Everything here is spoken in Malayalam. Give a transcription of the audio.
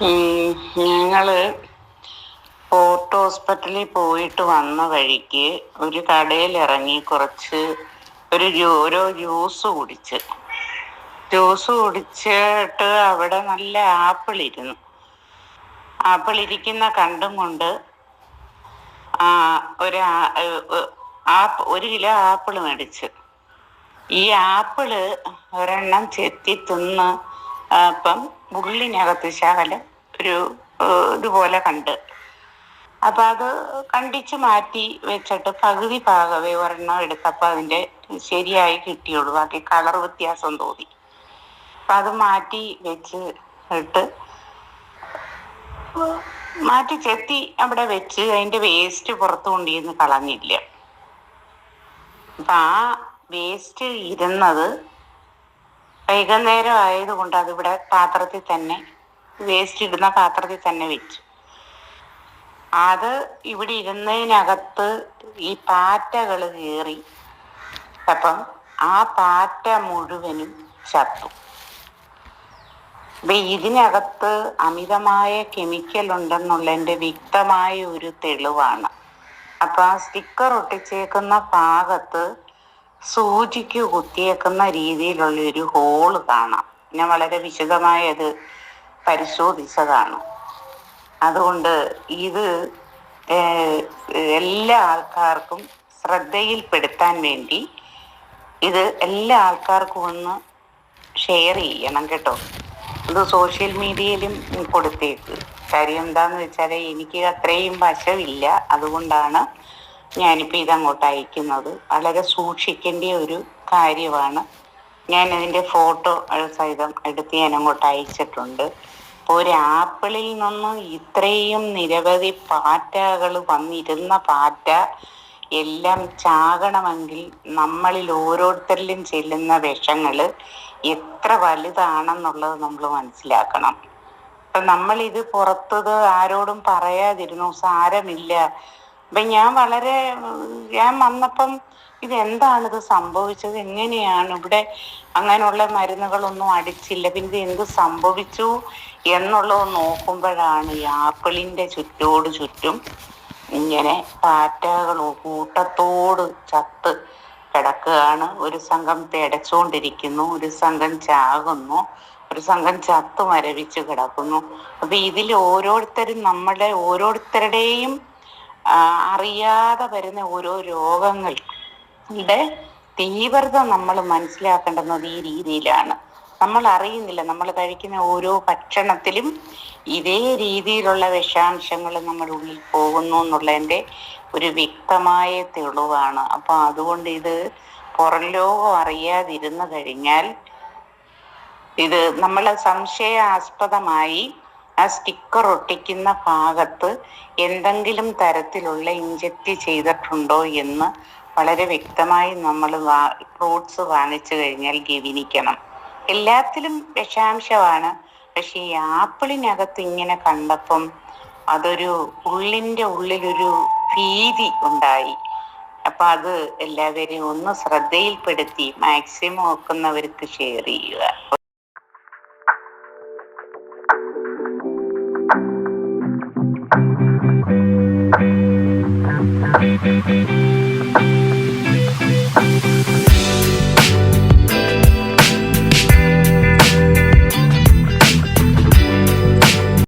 ഞങ്ങൾ ഫോർട്ട് ഹോസ്പിറ്റലിൽ പോയിട്ട് വന്ന വഴിക്ക് ഒരു കടയിൽ ഇറങ്ങി കുറച്ച് ഒരു ഓരോ ജ്യൂസ് കുടിച്ച്. ജ്യൂസ് കുടിച്ചിട്ട് അവിടെ നല്ല ആപ്പിൾ ഇരുന്നു. ആപ്പിൾ ഇരിക്കുന്ന കണ്ടും കൊണ്ട് ഒരു ആപ്പ് ഒരു കിലോ ആപ്പിൾ മേടിച്ച്. ഈ ആപ്പിൾ ഒരെണ്ണം ചെത്തി തിന്ന് അപ്പം ഉള്ളിനകത്ത് ശകലം ഒരു ഇതുപോലെ കണ്ട്. അപ്പൊ അത് കണ്ടിച്ച് മാറ്റി വെച്ചിട്ട് പകുതി പാകവേ ഒരെണ്ണം എടുത്തപ്പോ അതിന്റെ ശരിയായി കിട്ടിയുള്ളൂ. ബാക്കി കളർ വ്യത്യാസം തോന്നി. അപ്പൊ അത് മാറ്റി വെച്ച് ഇട്ട് മാറ്റി ചെത്തി അവിടെ വെച്ച് അതിന്റെ വേസ്റ്റ് പുറത്തു കൊണ്ടിരുന്ന് കളഞ്ഞില്ല. അപ്പൊ ആ വേസ്റ്റ് ഇരുന്നത് വൈകുന്നേരം ആയതുകൊണ്ട് അതിവിടെ പാത്രത്തിൽ തന്നെ വേസ്റ്റ് ഇടുന്ന പാത്രത്തിൽ തന്നെ വെച്ചു. അത് ഇവിടെ ഇരുന്നതിനകത്ത് ഈ പാറ്റകൾ കയറി അപ്പം ആ പാറ്റ മുഴുവനും ചത്തു. അപ്പൊ ഇതിനകത്ത് അമിതമായ കെമിക്കൽ ഉണ്ടെന്നുള്ളതിന്റെ വ്യക്തമായ ഒരു തെളിവാണ്. അപ്പൊ ആ സ്റ്റിക്കർ ഒട്ടിച്ചേക്കുന്ന ഭാഗത്ത് സൂചിക്ക് കുത്തിയേക്കുന്ന രീതിയിലുള്ള ഒരു ഹോൾ കാണാം. ഞാൻ വളരെ വിശദമായി അത് പരിശോധിച്ചതാണ്. അതുകൊണ്ട് ഇത് എല്ലാ ആൾക്കാർക്കും ശ്രദ്ധയിൽപ്പെടുത്താൻ വേണ്ടി ഇത് എല്ലാ ആൾക്കാർക്കും ഒന്ന് ഷെയർ ചെയ്യണം കേട്ടോ. ഇത് സോഷ്യൽ മീഡിയയിലും കൊടുത്തേക്ക്. കാര്യം എന്താന്ന് വെച്ചാൽ എനിക്ക് അത്രയും വശമില്ല. അതുകൊണ്ടാണ് ഞാനിപ്പോൾ ഇതങ്ങോട്ട് അയക്കുന്നത്. വളരെ സൂക്ഷിക്കേണ്ട ഒരു കാര്യമാണ് ഞാൻ അതിന്റെ ഫോട്ടോ സഹിതം എടുത്ത് ഞാൻ അങ്ങോട്ട് അയച്ചിട്ടുണ്ട് ഒരു ആപ്പിളിൽ നിന്ന് ഇത്രയും നിരവധി പാറ്റകൾ വന്നിരുന്ന പാറ്റ എല്ലാം ചാകണമെങ്കിൽ നമ്മളിൽ ഓരോരുത്തരിലും ചെല്ലുന്ന വിഷങ്ങൾ എത്ര വലുതാണെന്നുള്ളത് നമ്മൾ മനസ്സിലാക്കണം. അപ്പൊ നമ്മളിത് പുറത്തത് ആരോടും പറയാതിരുന്നു സാരമില്ല. അപ്പൊ ഞാൻ വളരെ ഞാൻ വന്നപ്പം ഇത് എന്താണ് ഇത് സംഭവിച്ചത്? എങ്ങനെയാണ് ഇവിടെ അങ്ങനെയുള്ള മരുന്നുകളൊന്നും അടിച്ചില്ല. പിന്നെ ഇത് എന്ത് സംഭവിച്ചു എന്നുള്ളത് നോക്കുമ്പോഴാണ് ഈ ആപ്പിളിന്റെ ചുറ്റോട് ചുറ്റും ഇങ്ങനെ പാറ്റകൾ കൂട്ടത്തോട് ചത്ത് കിടക്കുകയാണ്. ഒരു സംഘം പിടച്ചുകൊണ്ടിരിക്കുന്നു ഒരു സംഘം ചാകുന്നു ഒരു സംഘം ചത്തു മരവിച്ച് കിടക്കുന്നു. അപ്പൊ ഇതിൽ ഓരോരുത്തരും നമ്മുടെ ഓരോരുത്തരുടെയും അറിയാതെ വരുന്ന ഓരോ രോഗങ്ങളുടെ തീവ്രത നമ്മൾ മനസ്സിലാക്കേണ്ടുന്നത് ഈ രീതിയിലാണ്. നമ്മൾ അറിയുന്നില്ല. നമ്മൾ കഴിക്കുന്ന ഓരോ ഭക്ഷണത്തിലും ഇതേ രീതിയിലുള്ള വിഷാംശങ്ങൾ നമ്മുടെ ഉള്ളിൽ പോകുന്നു എന്നുള്ളതിന്റെ ഒരു വ്യക്തമായ തെളിവാണ്. അപ്പൊ അതുകൊണ്ട് ഇത് പുറം ലോകം അറിയാതിരുന്നു കഴിഞ്ഞാൽ ഇത് നമ്മൾ സംശയാസ്പദമായി ആ സ്റ്റിക്കർ ഒട്ടിക്കുന്ന ഭാഗത്ത് എന്തെങ്കിലും തരത്തിലുള്ള ഇഞ്ചക്ട് ചെയ്തിട്ടുണ്ടോ എന്ന് വളരെ വ്യക്തമായി നമ്മൾ ഫ്രൂട്ട്സ് വാങ്ങിച്ചു കഴിഞ്ഞാൽ ഗവനിക്കണം. എല്ലാത്തിലും വിഷാംശമാണ്. പക്ഷെ ഈ ആപ്പിളിനകത്ത് ഇങ്ങനെ കണ്ടപ്പം അതൊരു ഉള്ളിന്റെ ഉള്ളിലൊരു ഭീതി ഉണ്ടായി. അപ്പൊ അത് എല്ലാവരെയും ഒന്ന് ശ്രദ്ധയിൽപ്പെടുത്തി മാക്സിമം ഒക്കുന്നവർക്ക് ഷെയർ ചെയ്യുക. Mm-hmm.